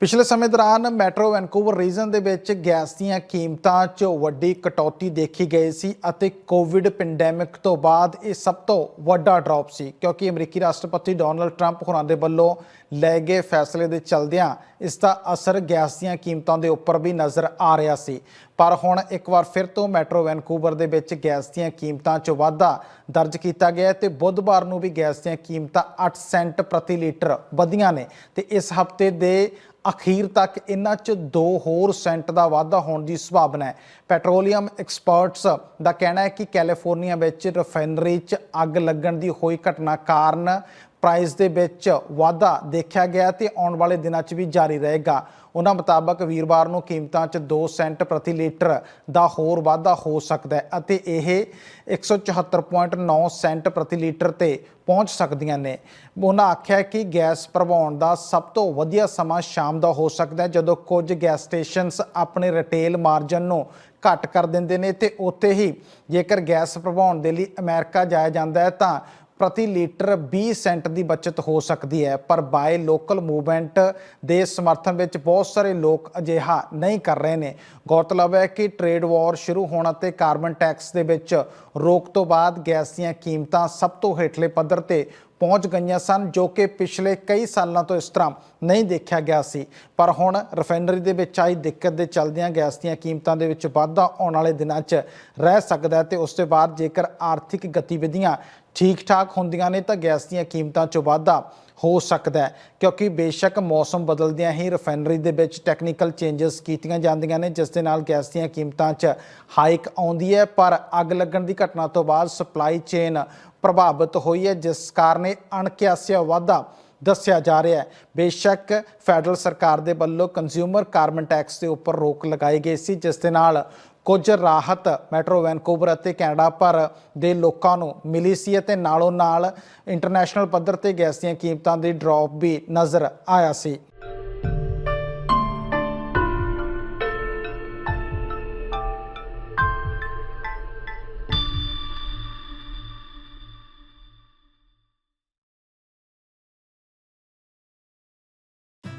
ਪਿਛਲੇ ਸਮੇਂ ਦੌਰਾਨ ਮੈਟਰੋ ਵੈਨਕੂਵਰ ਰੀਜਨ ਦੇ ਵਿੱਚ ਗੈਸ ਦੀਆਂ ਕੀਮਤਾਂ 'ਚ ਵੱਡੀ ਕਟੌਤੀ ਦੇਖੀ ਗਈ ਸੀ ਅਤੇ ਕੋਵਿਡ ਪੈਂਡੈਮਿਕ ਤੋਂ ਬਾਅਦ ਇਹ ਸਭ ਤੋਂ ਵੱਡਾ ਡ੍ਰੌਪ ਸੀ, ਕਿਉਂਕਿ ਅਮਰੀਕੀ ਰਾਸ਼ਟਰਪਤੀ ਡੋਨਲਡ ਟਰੰਪ ਹੋਰਾਂ ਦੇ ਵੱਲੋਂ ਲਏ ਗਏ ਫੈਸਲੇ ਦੇ ਚਲਦਿਆਂ ਇਸ ਦਾ ਅਸਰ ਗੈਸ ਦੀਆਂ ਕੀਮਤਾਂ ਦੇ ਉੱਪਰ ਵੀ ਨਜ਼ਰ ਆ ਰਿਹਾ ਸੀ। ਪਰ ਹੁਣ ਇੱਕ ਵਾਰ ਫਿਰ ਤੋਂ ਮੈਟਰੋ ਵੈਨਕੂਵਰ ਦੇ ਵਿੱਚ ਗੈਸ ਦੀਆਂ ਕੀਮਤਾਂ 'ਚ ਵਾਧਾ ਦਰਜ ਕੀਤਾ ਗਿਆ ਹੈ ਤੇ ਬੁੱਧਵਾਰ ਨੂੰ ਵੀ ਗੈਸ ਦੀਆਂ ਕੀਮਤਾਂ 8 ਸੈਂਟ ਪ੍ਰਤੀ ਲੀਟਰ ਵਧੀਆਂ ਨੇ ਤੇ ਇਸ ਹਫ਼ਤੇ ਦੇ ਅਖੀਰ ਤੱਕ ਇਹਨਾਂ 'ਚ 2 ਹੋਰ ਸੈਂਟ ਦਾ ਵਾਧਾ ਹੋਣ ਦੀ ਸੰਭਾਵਨਾ ਹੈ। ਪੈਟਰੋਲੀਅਮ ਐਕਸਪਰਟਸ ਦਾ ਕਹਿਣਾ ਹੈ ਕਿ ਕੈਲੀਫੋਰਨੀਆ ਵਿੱਚ ਰਿਫਾਈਨਰੀ 'ਚ ਅੱਗ ਲੱਗਣ ਦੀ ਹੋਈ ਘਟਨਾ ਕਾਰਨ ਪ੍ਰਾਈਸ ਦੇ ਵਿੱਚ ਵਾਧਾ ਦੇਖਿਆ ਗਿਆ ਤੇ ਆਉਣ ਵਾਲੇ ਦਿਨਾਂ 'ਚ ਵੀ ਜਾਰੀ ਰਹੇਗਾ। ਉਹਨਾਂ ਮੁਤਾਬਕ ਵੀਰਵਾਰ ਨੂੰ ਕੀਮਤਾਂ 'ਚ 2 ਸੈਂਟ ਪ੍ਰਤੀ ਲੀਟਰ ਦਾ ਹੋਰ ਵਾਧਾ ਹੋ ਸਕਦਾ ਹੈ ਅਤੇ ਇਹ 174.9 ਸੈਂਟ ਪ੍ਰਤੀ ਲੀਟਰ ਤੇ ਪਹੁੰਚ ਸਕਦੀਆਂ ਨੇ। ਉਹਨਾਂ ਆਖਿਆ ਕਿ ਗੈਸ ਭਰਵਾਉਣ ਦਾ ਸਭ ਤੋਂ ਵਧੀਆ ਸਮਾਂ ਸ਼ਾਮ ਦਾ ਹੋ ਸਕਦਾ ਹੈ, ਜਦੋਂ ਕੁਝ ਗੈਸ ਸਟੇਸ਼ਨਸ ਆਪਣੇ ਰਿਟੇਲ ਮਾਰਜਨ ਨੂੰ ਘੱਟ ਕਰ ਦਿੰਦੇ ਨੇ ਤੇ ਉੱਥੇ ਹੀ ਜੇਕਰ ਗੈਸ ਭਰਵਾਉਣ ਦੇ ਲਈ ਅਮਰੀਕਾ ਜਾਇਆ ਜਾਂਦਾ ਹੈ ਤਾਂ ਪ੍ਰਤੀ ਲੀਟਰ 20 ਸੈਂਟ ਦੀ ਬਚਤ ਹੋ ਸਕਦੀ ਹੈ, ਪਰ ਬਾਏ ਲੋਕਲ ਮੂਵਮੈਂਟ ਦੇ ਸਮਰਥਨ ਵਿੱਚ ਬਹੁਤ ਸਾਰੇ ਲੋਕ ਅਜਿਹਾ ਨਹੀਂ ਕਰ ਰਹੇ ਨੇ। ਗੌਰਤਲਬ ਹੈ ਕਿ ਟ੍ਰੇਡ ਵਾਰ ਸ਼ੁਰੂ ਹੋਣ ਅਤੇ ਕਾਰਬਨ ਟੈਕਸ ਦੇ ਵਿੱਚ ਰੋਕ ਤੋਂ ਬਾਅਦ ਗੈਸ ਦੀਆਂ ਕੀਮਤਾਂ ਸਭ ਤੋਂ ਹੇਠਲੇ ਪੱਧਰ ਤੇ ਪਹੁੰਚ ਗਈਆਂ ਸਨ, ਜੋ ਕਿ ਪਿਛਲੇ ਕਈ ਸਾਲਾਂ ਤੋਂ ਇਸ ਤਰ੍ਹਾਂ ਨਹੀਂ ਦੇਖਿਆ ਗਿਆ ਸੀ। ਪਰ ਹੁਣ ਰਿਫਾਈਨਰੀ ਦੇ ਵਿੱਚ ਆਈ ਦਿੱਕਤ ਦੇ ਚਲਦਿਆਂ ਗੈਸ ਦੀਆਂ ਕੀਮਤਾਂ ਦੇ ਵਿੱਚ ਵਾਧਾ ਆਉਣ ਵਾਲੇ ਦਿਨਾਂ 'ਚ ਰਹਿ ਸਕਦਾ ਹੈ ਤੇ ਉਸ ਤੋਂ ਬਾਅਦ ਜੇਕਰ ਆਰਥਿਕ ਗਤੀਵਿਧੀਆਂ ਠੀਕ ਠਾਕ ਹੁੰਦੀਆਂ ਨੇ ਤਾਂ ਗੈਸ ਦੀਆਂ ਕੀਮਤਾਂ 'ਚ ਵਾਧਾ ਹੋ ਸਕਦਾ ਹੈ, ਕਿਉਂਕਿ ਬੇਸ਼ੱਕ ਮੌਸਮ ਬਦਲਦਿਆਂ ਹੀ ਰਿਫਾਈਨਰੀ ਦੇ ਵਿੱਚ ਟੈਕਨੀਕਲ ਚੇਂਜਸ ਕੀਤੀਆਂ ਜਾਂਦੀਆਂ ਨੇ, ਜਿਸ ਦੇ ਨਾਲ ਗੈਸ ਦੀਆਂ ਕੀਮਤਾਂ 'ਚ ਹਾਈਕ ਆਉਂਦੀ ਹੈ। ਪਰ ਅੱਗ ਲੱਗਣ ਦੀ ਘਟਨਾ ਤੋਂ ਬਾਅਦ ਸਪਲਾਈ ਚੇਨ ਪ੍ਰਭਾਵਿਤ ਹੋਈ ਹੈ, ਜਿਸ ਕਾਰਨ ਇਹ ਅਣਕਿਆਸਿਆ ਵਾਧਾ ਦੱਸਿਆ ਜਾ ਰਿਹਾ ਹੈ। ਬੇਸ਼ੱਕ ਫੈਡਰਲ ਸਰਕਾਰ ਦੇ ਵੱਲੋਂ ਕੰਜ਼ਿਊਮਰ ਕਾਰਬਨ ਟੈਕਸ ਦੇ ਉੱਪਰ ਰੋਕ ਲਗਾਈ ਗਈ ਸੀ, ਜਿਸ ਦੇ ਨਾਲ ਕੁਝ ਰਾਹਤ ਮੈਟਰੋ ਵੈਨਕੂਵਰ ਅਤੇ ਕੈਨੇਡਾ ਭਰ ਦੇ ਲੋਕਾਂ ਨੂੰ ਮਿਲੀ ਸੀ ਅਤੇ ਨਾਲੋਂ ਨਾਲ ਇੰਟਰਨੈਸ਼ਨਲ ਪੱਧਰ ਤੇ ਗੈਸ ਦੀਆਂ ਕੀਮਤਾਂ ਦੀ ਡ੍ਰੌਪ ਵੀ ਨਜ਼ਰ ਆਇਆ ਸੀ।